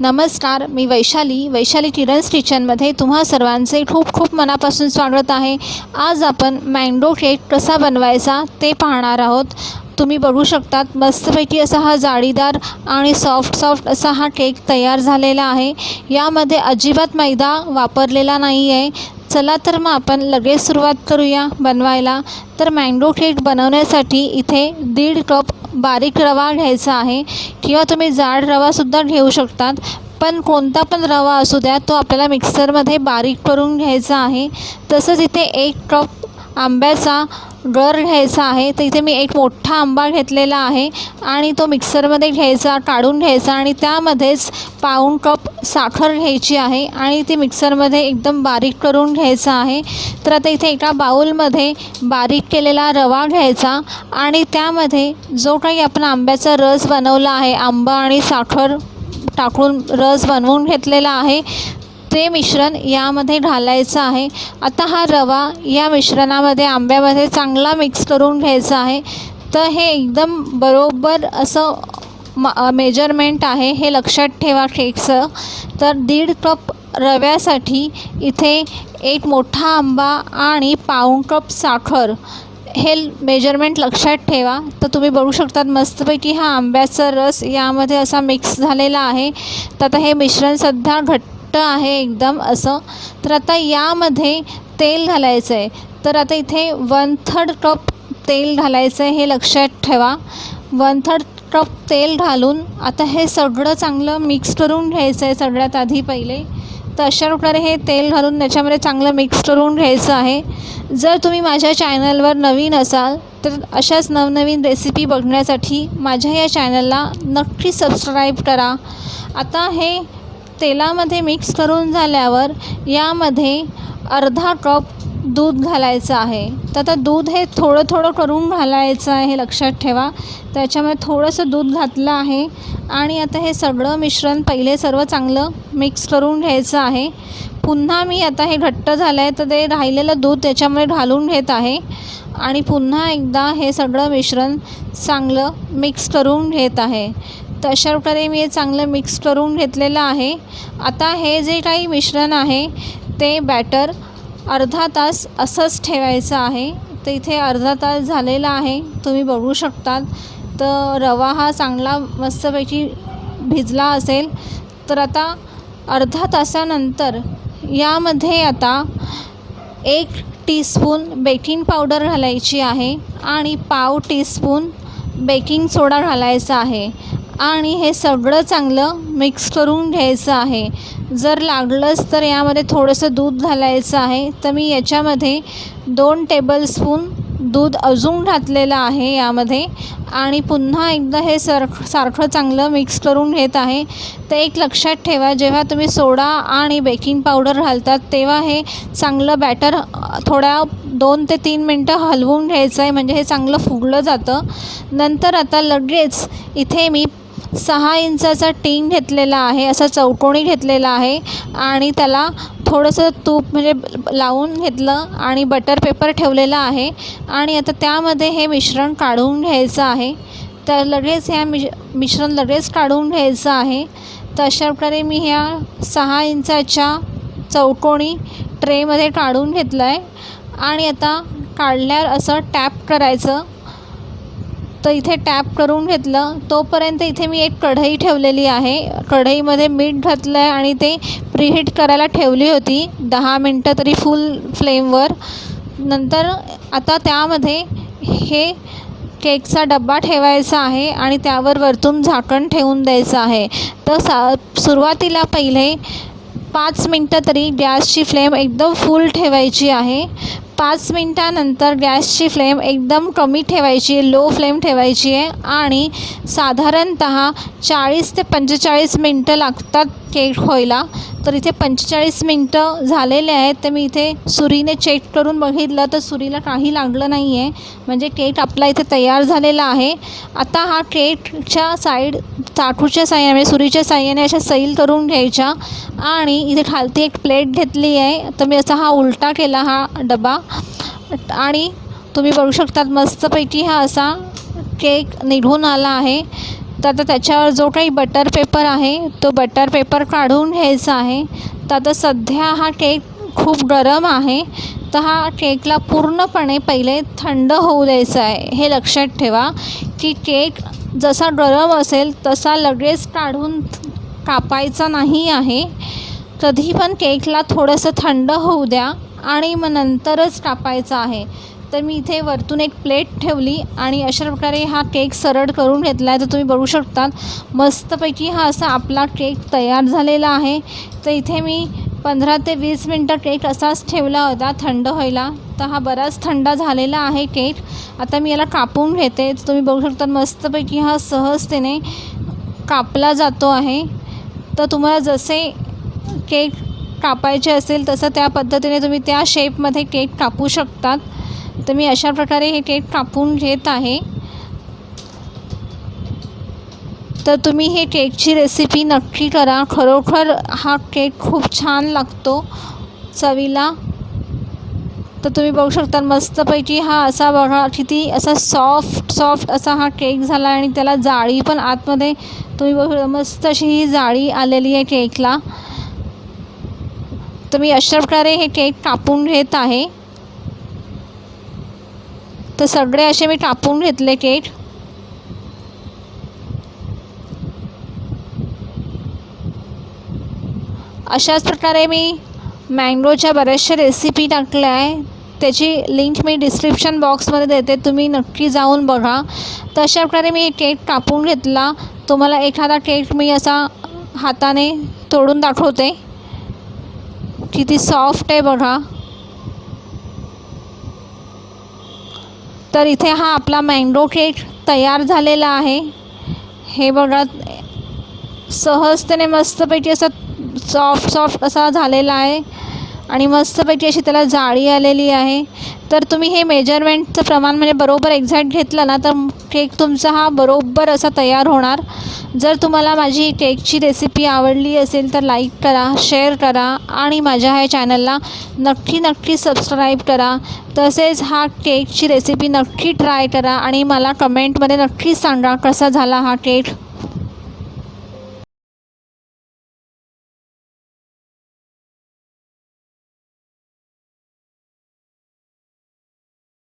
नमस्कार मी वैशाली. वैशाली किरण्स किचनमध्ये तुम्हा सर्वांचे खूप खूप मनापासून स्वागत आहे. आज आपण मँगो केक कसा बनवायचा ते पाहणार आहोत. तुम्ही बघू शकतात मस्तपैकी असा हा जाळीदार आणि सॉफ्ट सॉफ्ट असा हा केक तयार झालेला आहे. यामध्ये अजिबात मैदा वापरलेला नाही आहे चला तर मग आपण लगेच सुरुवात करूया बनवायला. तर मँगो केक बनवण्यासाठी इथे दीड कप बारीक रवा घ्यायचा आहे किंवा तुम्ही जाड रवासुद्धा घेऊ शकतात. पण कोणता पण रवा असू द्या तो आपल्याला मिक्सरमध्ये बारीक करून घ्यायचा आहे. तसंच इथे एक कप आंब्याचा गर घ्यायचा आहे. तर इथे मी एक मोठा आंबा घेतलेला आहे आणि तो मिक्सरमध्ये घ्यायचा काढून घ्यायचा आणि त्यामध्येच पाऊण कप साखर घ्यायची आहे आणि ती मिक्सरमध्ये एकदम बारीक करून घ्यायचं आहे. तर आता इथे एका बाऊलमध्ये बारीक केलेला रवा घ्यायचा आणि त्यामध्ये जो काही आपण आंब्याचा रस बनवला आहे आंबा आणि साखर टाकून रस बनवून घेतलेला आहे ते मिश्रण यामध्ये घालायचं आहे आता हा रवा या मिश्रणामध्ये आंब्यामध्ये चांगला मिक्स करून घ्यायचा आहे. तर हे एकदम बरोबर असं म मेजरमेंट आहे हे लक्षात ठेवा केकचं तर दीड कप रव्यासाठी इथे एक मोठा आंबा आणि पाऊण कप साखर हे मेजरमेंट लक्षात ठेवा. तर तुम्ही बघू शकतात मस्तपैकी हा आंब्याचा रस यामध्ये असा मिक्स झालेला आहे. तर आता हे मिश्रण सध्या घट्ट आहे एकदम असं. तर आता यामध्ये तेल घालायचं आहे तर आता इथे वन थर्ड कप तेल घालायचं आहे हे लक्षात ठेवा. वन थर्ड कप तेल घालून आता हे सगळं चांगलं मिक्स करून घ्यायचं आहे सगळ्यात आधी पहिले. तर अशा प्रकारे हे तेल घालून त्याच्यामध्ये चांगलं मिक्स करून घ्यायचं आहे. जर तुम्ही माझ्या चॅनलवर नवीन असाल तर अशाच नवनवीन रेसिपी बघण्यासाठी माझ्या या चॅनलला नक्की सबस्क्राईब करा. आता हे तेलामध्ये मिक्स करून झाल्यावर यामध्ये अर्धा कप दूध घालायचं आहे. तर आता दूध हे थोडं थोडं करून घालायचं आहे लक्षात ठेवा. त्याच्यामुळे थोडंसं दूध घातलं आहे आणि आता हे सगळं मिश्रण पहिले सर्व चांगलं मिक्स करून घ्यायचं आहे. पुन्हा मी आता हे घट्ट झालं आहे तर ते राहिलेलं दूध त्याच्यामुळे घालून घेत आहे आणि पुन्हा एकदा हे सगळं मिश्रण चांगलं मिक्स करून घेत आहे. तर अशा प्रकारे मी हे चांगलं मिक्स करून घेतलेलं आहे. आता हे जे काही मिश्रण आहे ते बॅटर अर्धा तास असंच ठेवायचं आहे. तर इथे अर्धा तास झालेला आहे. तुम्ही बघू शकतात. तर रवा हा चांगला मस्तपैकी भिजला असेल. तर आता अर्धा तासानंतर यामध्ये आता एक टीस्पून बेकिंग पावडर घालायची आहे आणि पाव टीस्पून बेकिंग सोडा घालायचा आहे. आणि हे सगळं चांगलं मिक्स करून घ्यायचं आहे. जर लागलंच तर यामध्ये थोडंसं दूध घालायचं आहे. तर मी याच्यामध्ये दोन टेबलस्पून दूध अजून घातलेलं आहे यामध्ये. आणि पुन्हा एकदा हे सर सारखं चांगलं मिक्स करून घेत आहे. तर एक लक्षात ठेवा जेव्हा तुम्ही सोडा आणि बेकिंग पावडर घालतात तेव्हा हे चांगलं बॅटर थोड्या दोन ते तीन मिनटं हलवून घ्यायचं आहे. म्हणजे हे चांगलं फुगलं जातं. नंतर आता लगेच इथे मी सहा इंचाचा टीन घेतलेला आहे असा चौकोनी घेतलेला आहे आणि त्याला थोडंसं तूप म्हणजे लावून घेतलं आणि बटर पेपर ठेवलेला आहे आणि आता त्यामध्ये हे मिश्रण काढून घ्यायचं आहे. तर लगेच ह्या मिश मिश्रण लगेच काढून घ्यायचं आहे. तर अशा प्रकारे मी ह्या सहा इंचाच्या चौकोनी ट्रेमध्ये काढून घेतलं आहे आणि आता काढल्यावर असं टॅप करायचं. तर इथे टॅप करून घेतलं. तोपर्यंत इथे मी एक कढई ठेवलेली आहे. कढईमध्ये मीठ घातलं आहे आणि ते प्रीहीट करायला ठेवली होती. दहा मिनटं तरी फुल फ्लेमवर नंतर आता त्यामध्ये हे केकचा डब्बा ठेवायचा आहे आणि त्यावर वरतून झाकण ठेवून द्यायचं आहे. तर सा सुरुवातीला पहिले पाच मिनटं तरी गॅसची फ्लेम एकदम फुल ठेवायची आहे. पाच मिनटानंतर गॅसची फ्लेम एकदम कमी ठेवायची आहे लो फ्लेम ठेवायची आहे आणि साधारणत चाळीस ते पंचेचाळीस मिनटं लागतात केक व्हायला तर इथे पंचेचाळीस मिनटं झालेले आहेत. तर मी इथे सुरीने चेक करून बघितलं तर सुरीला काही लागलं नाही आहे म्हणजे केक आपला इथे तयार झालेला आहे. आता हा केकच्या साईड चाकूच्या साह्याने म्हणजे सुरीच्या साह्याने अशा सैल करून घ्यायच्या. आणि इथे खालती एक प्लेट घेतली आहे. तर मी असा हा उलटा केला हा डबा. आणि तुम्ही बघू शकतात मस्तपैकी हा असा केक निघून आला आहे. तर आता त्याच्यावर जो काही बटर पेपर आहे तो बटर पेपर काढून घ्यायचा आहे. तर आता सध्या हा केक खूप गरम आहे. तर हा केकला पूर्णपणे पहिले थंड होऊ द्यायचा आहे. हे लक्षात ठेवा की केक जसा गरम असेल तसा लगेच काढून कापायचा नाही आहे. कधी पण केकला थोडंसं थंड होऊ द्या आणि मग नंतरच कापायचं आहे. तर मी इथे वरतून एक प्लेट ठेवली आणि अशा प्रकारे हा केक सरळ करून घेतला आहे तर तुम्ही बघू शकतात. मस्तपैकी हा असा आपला केक तयार झालेला आहे. तर इथे मी पंधरा ते वीस मिनटं केक असाच ठेवला होता थंड व्हायला. तर हा बराच थंड झालेला आहे केक. आता मी याला कापून घेते. तुम्ही बघू शकता मस्तपैकी हा सहजतेने कापला जातो आहे. तर तुम्हाला जसे केक कापायचे असेल तसं त्या पद्धतीने तुम्ही त्या शेपमध्ये केक कापू शकतात. तर मी अशा प्रकारे हे केक कापून घेत आहे. तर तुम्ही हे केकची रेसिपी नक्की करा. खरोखर हा केक खूप छान लागतो चवीला. तर तुम्ही बघू शकता मस्तपैकी हा असा बघा किती असा सॉफ्ट सॉफ्ट असा हा केक झाला आणि त्याला जाळी पण आतमध्ये तुम्ही बघू मस्त अशी ही जाळी आलेली आहे केकला तर मी अशा प्रकारे हे केक कापून घेत आहे. तर सगळे असे मी कापून घेतले केक. अशाच प्रकारे मी मँगोच्या बऱ्याचशा रेसिपी टाकल्या आहे. त्याची लिंक मी डिस्क्रिप्शन बॉक्समध्ये देते तुम्ही नक्की जाऊन बघा. तर अशा प्रकारे मी केक कापून घेतला. तुम्हाला एखादा केक मी असा हाताने तोडून दाखवते. किती सॉफ्ट आहे बघा. तर इथे हा आपला मँगो केक तयार झालेला आहे. हे बघा सहजतेने मस्तपैकी असा सॉफ्ट सॉफ्ट असा झालेला आहे. आणि मस्तपैकी अशी त्याला जाळी आलेली आहे. तर तुम्ही हे मेजरमेंटचं प्रमाण म्हणजे बरोबर एक्झॅक्ट घेतलं ना तर केक तुमचा हा बरोबर असा तयार होणार. जर तुम्हाला माझी केकची रेसिपी आवडली असेल तर लाईक करा शेअर करा आणि माझ्या ह्या चॅनलला नक्की नक्की सबस्क्राईब करा. तसेच हा केकची रेसिपी नक्की ट्राय करा आणि मला कमेंटमध्ये नक्की सांगा कसा झाला हा केक